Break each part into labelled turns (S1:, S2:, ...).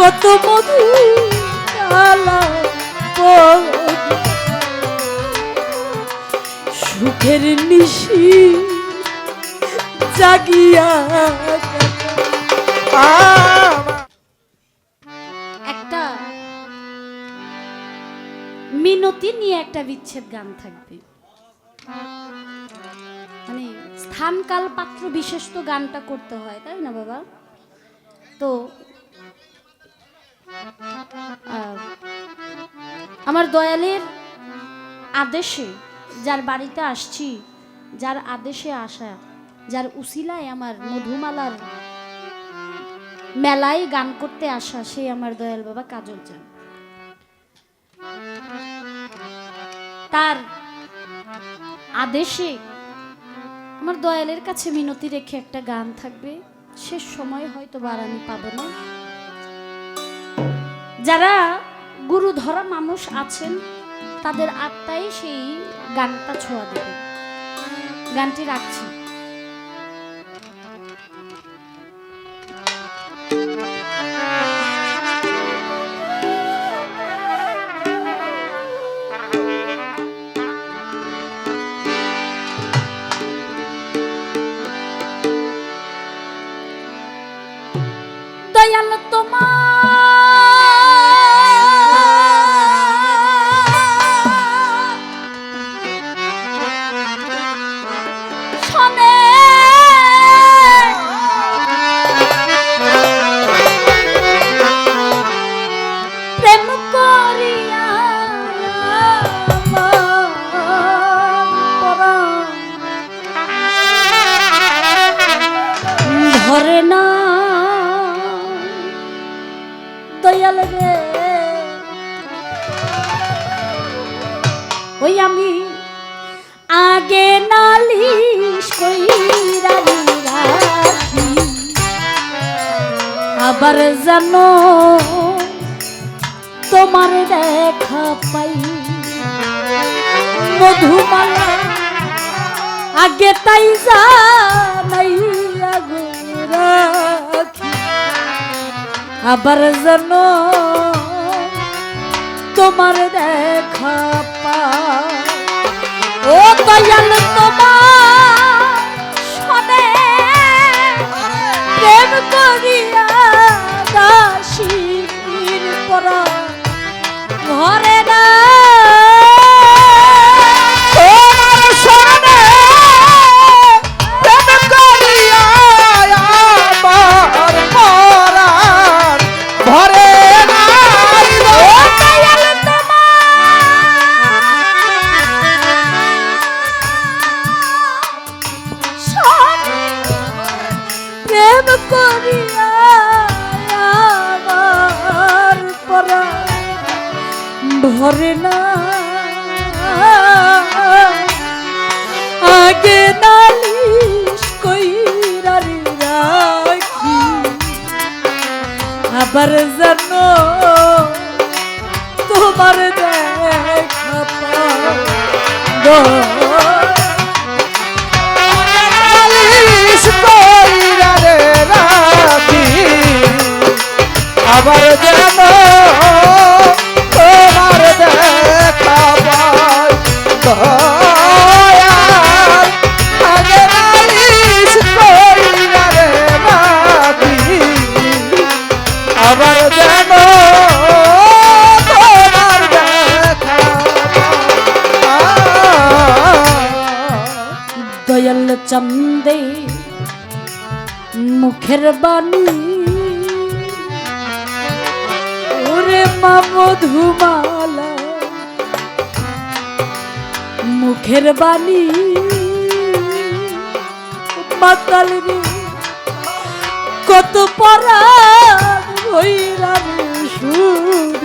S1: কত মধু সুখের নিশি জাগিয়া একটা মিনতি নিয়ে একটা বিচ্ছেদ গান থাকবে। মানে স্থান কাল পাত্র বিশেষ তো গানটা করতে হয়, তাই না বাবা? তো আমার দয়ালের আদেশে যার বাড়িতে আসছি, যার আদেশে আসা, যার উসিলায় আমার মধুমালার মেলায় গান করতে আসা সেই আমার দয়াল বাবা কাজল চান। তার আদেশে আমার দয়ালের কাছে মিনতি রেখে একটা গান থাকবে। শেষ সময় হয়তো বার আমি পাবো না। যারা গুরু ধরা মানুষ আছেন তাদের আত্মায় সেই গানটা ছোঁয়া দেবে। গানটি রাখছি। আবার জানো তোমার দেখা পাই। মধুমালা আগে তাই জানাই আবার যেন তোমার দেখা পাই। ও দয়াল তোমার শোনে প্রেম করিয়া ঘরে আবার জানো তোমার দেখা
S2: আবার
S1: মুখের বাণী ওরে মা মধুমালা, মুখের বাণী। মাতাল রে কত পরাণ হইরা সুর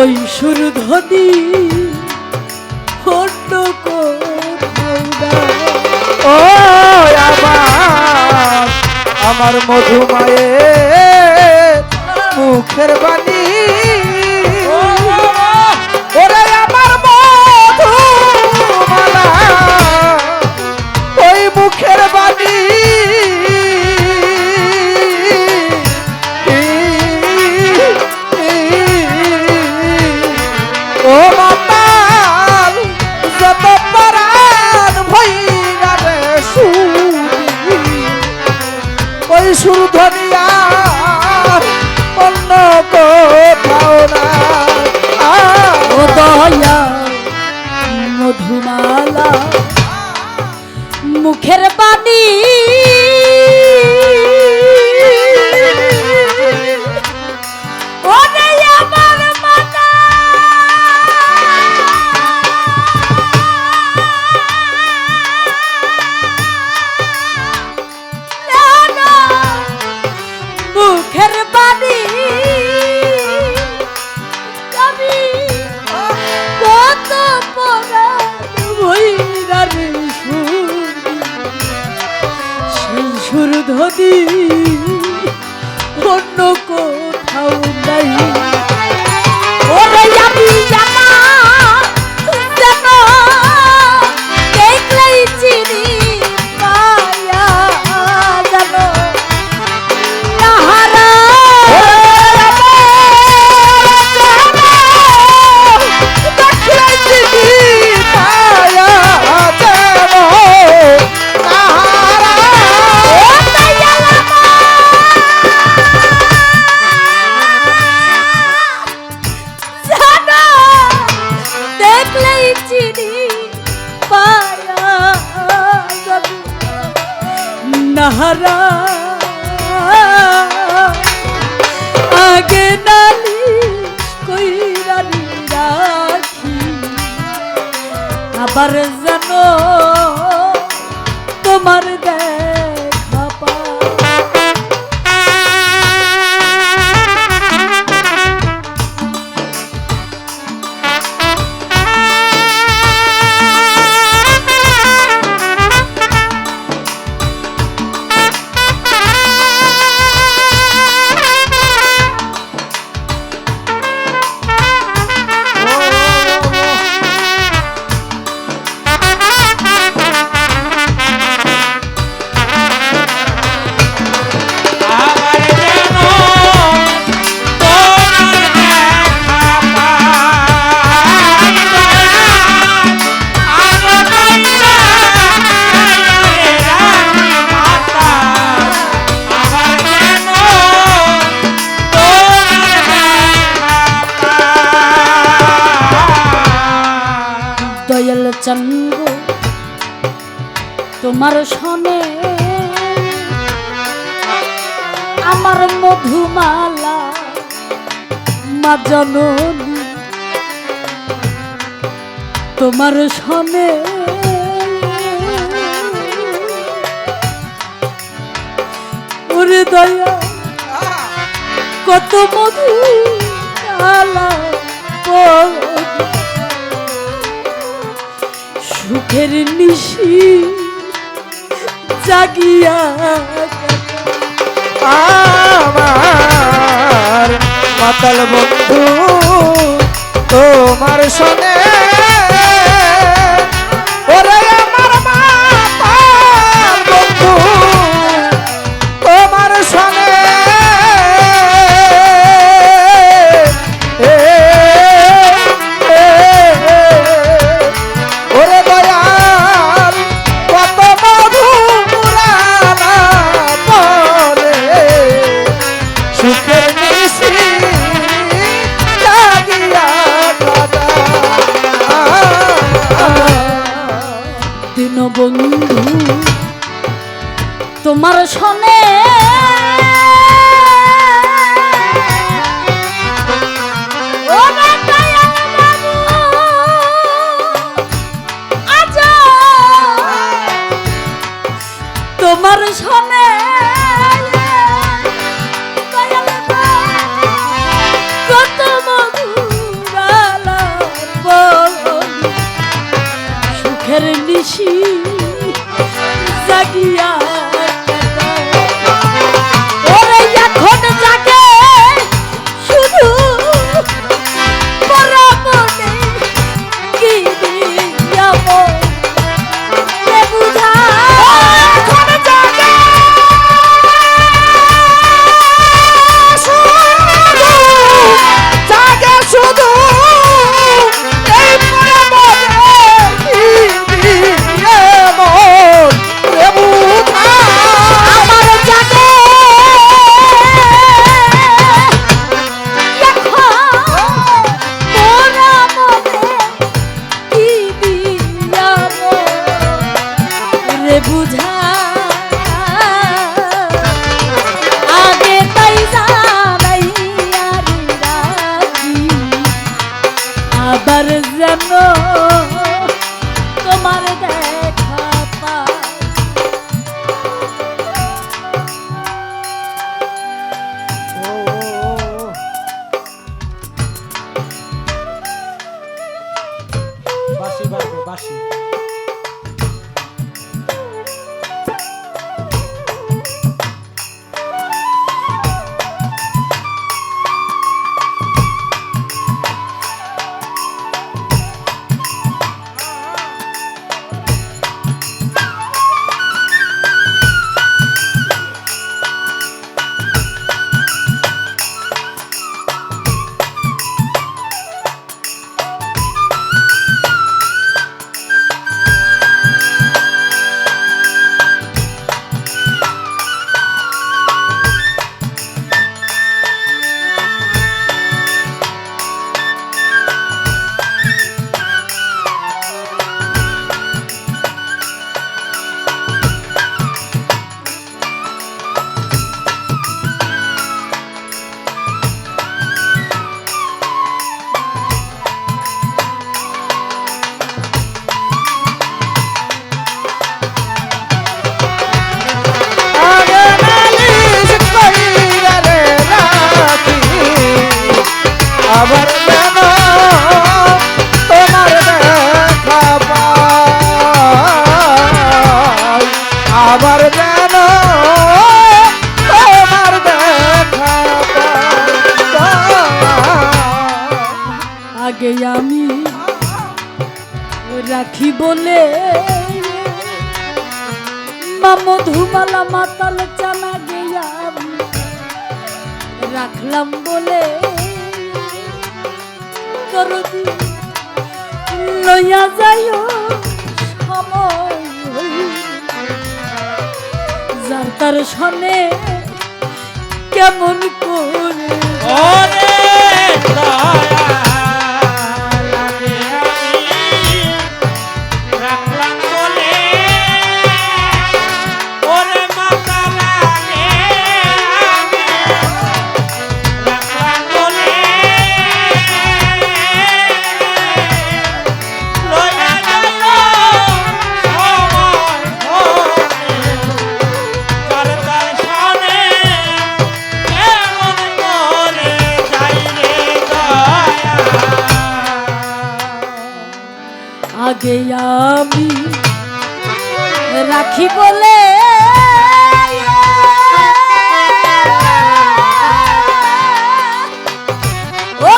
S1: ওই সুর ধনী অন্য
S2: আমার মধুমায়ে মুখের বাণী
S1: নাহারা। আগে নালি কইরা রাখি আবার জানো তোমার
S2: দেয় তোমার
S1: সনে আমার মধুমালা মা জননী তোমার সনে দয়া কত মধু আলা সুখের নিশি জাগিয়া
S2: আমার মাতাল বন্ধু তোমার সঙ্গে যেন তোমার দেখ
S1: আগে আমি রাখি বলে মা মধুমালা মাতাল চানা গেয়া রাখলাম বলে লইয়া যাইও, সময়। যার তার সনে কেমন করে
S2: আমি
S1: রাখি বলে ও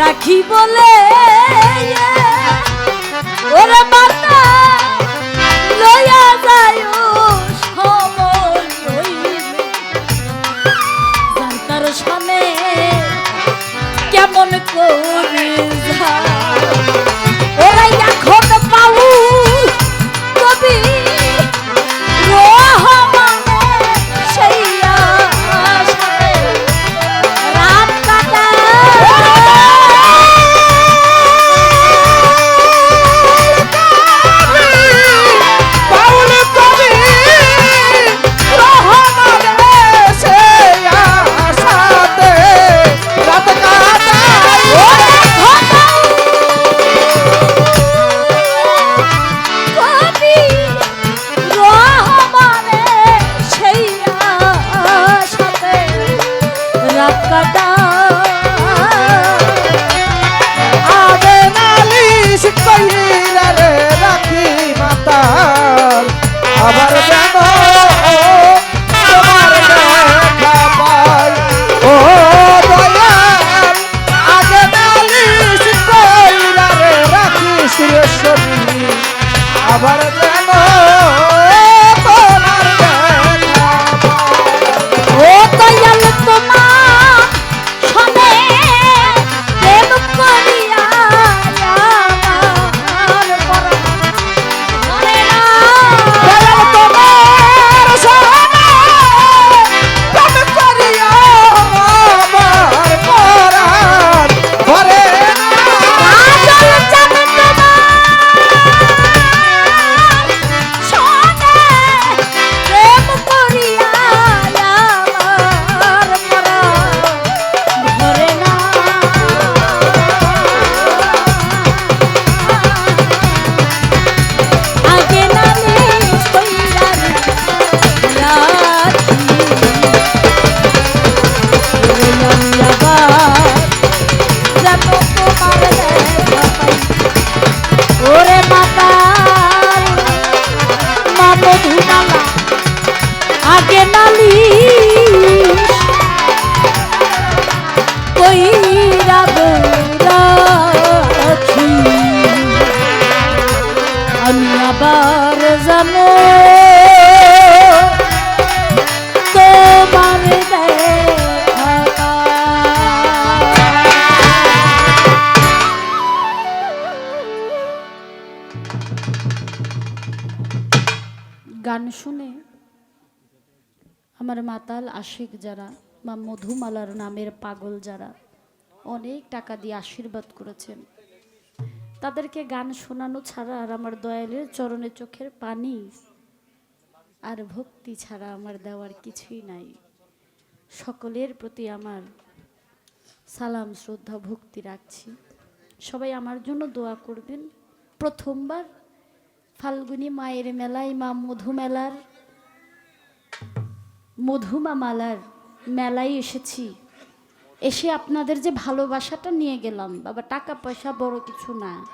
S1: রাখি বলে ওরে কেমন করে যায় আশিক যারা বা মধুমালার নামের পাগল যারা অনেক টাকা দিয়ে আশীর্বাদ করেছেন। তাদেরকে গান শোনানো ছাড়া আর আমার দয়ালের চরণে চোখের পানি আর ভক্তি ছাড়া আমার দেওয়ার কিছুই নাই। সকলের প্রতি আমার সালাম, শ্রদ্ধা, ভক্তি রাখছি। সবাই আমার জন্য দোয়া করবেন। প্রথমবার ফাল্গুনি মায়ের মেলায় মা মধু মেলার মধুমা মালার মেলায় এসেছি। এসে আপনাদের যে ভালোবাসাটা নিয়ে গেলাম। বাবা, টাকা পয়সা বড় কিছু না।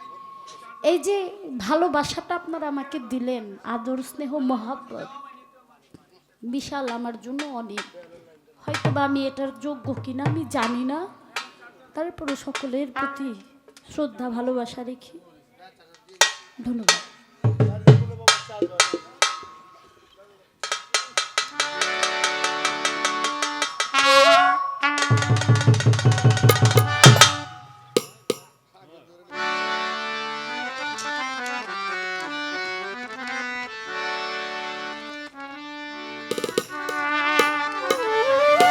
S1: এই যে ভালোবাসাটা আপনারা আমাকে দিলেন, আদর, স্নেহ, মহাব্বত, বিশাল আমার জন্য অনেক। হয়তো বা আমি এটার যোগ্য কিনা আমি জানি না। তারপরে সকলের প্রতি শ্রদ্ধা, ভালোবাসা রেখি ধন্যবাদ।